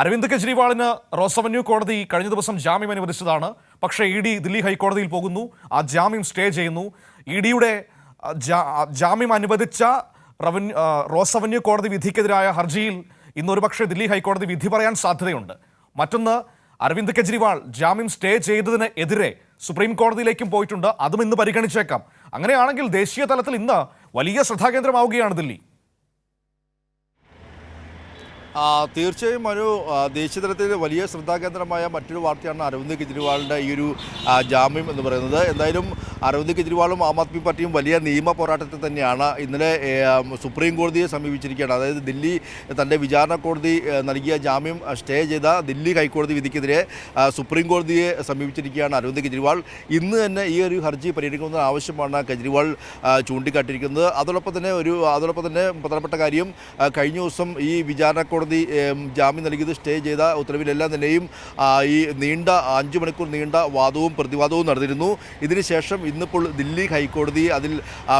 അരവിന്ദ് കെജ്രിവാളിന് റോസവന്യൂ കോടതി കഴിഞ്ഞ ദിവസം ജാമ്യം അനുവദിച്ചതാണ്. പക്ഷേ ഇ ഡി ദില്ലി ഹൈക്കോടതിയിൽ പോകുന്നു. ആ ജാമ്യം സ്റ്റേ ചെയ്യുന്നു. ഇ ഡിയുടെ ജാമ്യം അനുവദിച്ച റവന്യൂ റോസ് റോസവന്യൂ കോടതി വിധിക്കെതിരായ ഹർജിയിൽ ഇന്നൊരു പക്ഷേ ദില്ലി ഹൈക്കോടതി വിധി പറയാൻ സാധ്യതയുണ്ട്. മറ്റൊന്ന് അരവിന്ദ് കെജ്രിവാൾ ജാമ്യം സ്റ്റേ ചെയ്തതിന് എതിരെ സുപ്രീം കോടതിയിലേക്കും പോയിട്ടുണ്ട്. അതും ഇന്ന് പരിഗണിച്ചേക്കാം. അങ്ങനെയാണെങ്കിൽ ദേശീയ തലത്തിൽ ഇന്ന് വലിയ ശ്രദ്ധാകേന്ദ്രമാവുകയാണ് ദില്ലി. തീർച്ചയായും ഒരു ദേശീയ തലത്തിൽ വലിയ ശ്രദ്ധാകേന്ദ്രമായ മറ്റൊരു വാർത്തയാണ് അരവിന്ദ് കെജ്രിവാളിന്റെ ഈ ഒരു ജാമ്യം എന്ന് പറയുന്നത്. എന്തായാലും അരവിന്ദ് കെജ്രിവാളും ആം ആദ്മി പാർട്ടിയും വലിയ നിയമ പോരാട്ടത്തിൽ തന്നെയാണ് ഇന്നലെ സുപ്രീം കോടതിയെ സമീപിച്ചിരിക്കുകയാണ്. അതായത് ദില്ലി തന്റെ വിചാരണ കോടതി നൽകിയ ജാമ്യം സ്റ്റേ ചെയ്ത ദില്ലി ഹൈക്കോടതി വിധിക്കെതിരെ സുപ്രീം കോടതിയെ സമീപിച്ചിരിക്കുകയാണ് അരവിന്ദ് കെജ്രിവാൾ. ഇന്ന് തന്നെ ഈ ഒരു ഹർജി പരിഗണിക്കുന്ന ആവശ്യമാണ് കെജ്രിവാൾ ചൂണ്ടിക്കാട്ടിയിരിക്കുന്നത്. അതോടൊപ്പം തന്നെ ഒരു അതോടൊപ്പം തന്നെ പ്രധാനപ്പെട്ട കാര്യം കഴിഞ്ഞ ദിവസം ഈ വിചാരണ കോടതി ഏം, ജാമ്യം നൽകിയത് സ്റ്റേ ചെയ്ത ഉത്തരവിലെല്ലാം തന്നെയും ഈ നീണ്ട അഞ്ച് മണിക്കൂർ നീണ്ട വാദവും പ്രതിവാദവും നടന്നിരുന്നു. ഇതിനുശേഷം ഇന്നിപ്പോൾ ദില്ലി ഹൈക്കോടതി അതിൽ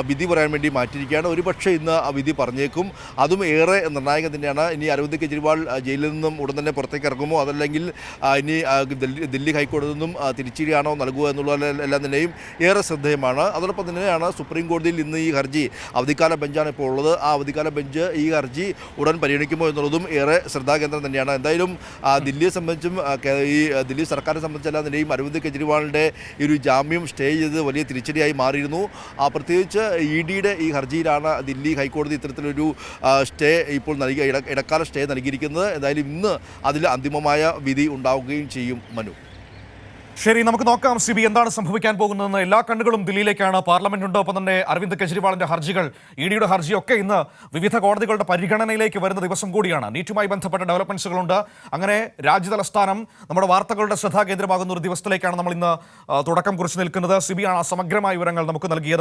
വിധി പറയാൻ വേണ്ടി മാറ്റിയിരിക്കുകയാണ്. ഒരുപക്ഷെ ഇന്ന് ആ വിധി പറഞ്ഞേക്കും. അതും ഏറെ നിർണായകം തന്നെയാണ്. ഇനി അരവിന്ദ് കെജ്രിവാൾ ജയിലിൽ നിന്നും ഉടൻ തന്നെ പുറത്തേക്ക് ഇറങ്ങുമോ? അതല്ലെങ്കിൽ ഇനി ദില്ലി ഹൈക്കോടതി നിന്നും തിരിച്ചടിയാണോ നൽകുക എന്നുള്ളതെല്ലാം തന്നെയും ഏറെ ശ്രദ്ധേയമാണ്. അതോടൊപ്പം തന്നെയാണ് സുപ്രീം കോടതിയിൽ ഇന്ന് ഈ ഹർജി അവധിക്കാല ബെഞ്ചാണ് ഇപ്പോൾ ഉള്ളത്. ആ അവധിക്കാല ബെഞ്ച് ഈ ഹർജി ഉടൻ പരിഗണിക്കുമോ എന്നുള്ളതും ഏറെ ശ്രദ്ധാകേന്ദ്രം തന്നെയാണ്. എന്തായാലും ദില്ലിയെ സംബന്ധിച്ചും ഈ ദില്ലി സർക്കാരിനെ സംബന്ധിച്ചെല്ലാം തന്നെയും അരവിന്ദ് കെജ്രിവാളിന്റെ ഈ ഒരു ജാമ്യം സ്റ്റേ ചെയ്ത് വലിയ തിരിച്ചടിയായി മാറിയിരുന്നു. പ്രത്യേകിച്ച് ഇ ഡിയുടെ ഈ ഹർജിയിലാണ് ദില്ലി ഹൈക്കോടതി ഇത്തരത്തിലൊരു സ്റ്റേ ഇപ്പോൾ നൽകിയ ഇടക്കാല സ്റ്റേ നൽകിയിരിക്കുന്നത്. എന്തായാലും ഇന്ന് അതിൽ അന്തിമമായ വിധി ഉണ്ടാവുകയും ചെയ്യും മനു. ശരി നമുക്ക് നോക്കാം. സി ബി എന്താണ് സംഭവിക്കാൻ പോകുന്നതെന്ന്. എല്ലാ കണ്ണുകളും ദില്ലിയിലേക്കാണ്. പാർലമെന്റുണ്ട്. ഒപ്പം തന്നെ അരവിന്ദ് കെജ്രിവാളിന്റെ ഹർജികൾ. ഇ ഡിയുടെ ഹർജിയൊക്കെ ഇന്ന് വിവിധ കോടതികളുടെ പരിഗണനയിലേക്ക് വരുന്ന ദിവസം കൂടിയാണ്. നീറ്റുമായി ബന്ധപ്പെട്ട ഡെവലപ്മെന്റ്സുകളുണ്ട്. അങ്ങനെ രാജ്യതലസ്ഥാനം നമ്മുടെ വാർത്തകളുടെ ശ്രദ്ധാകേന്ദ്രമാകുന്ന ഒരു ദിവസത്തിലേക്കാണ് നമ്മൾ ഇന്ന് തുടക്കം കുറിച്ച് നിൽക്കുന്നത്. സി ബി ആണ് സമഗ്രമായ വിവരങ്ങൾ നമുക്ക് നൽകിയത്.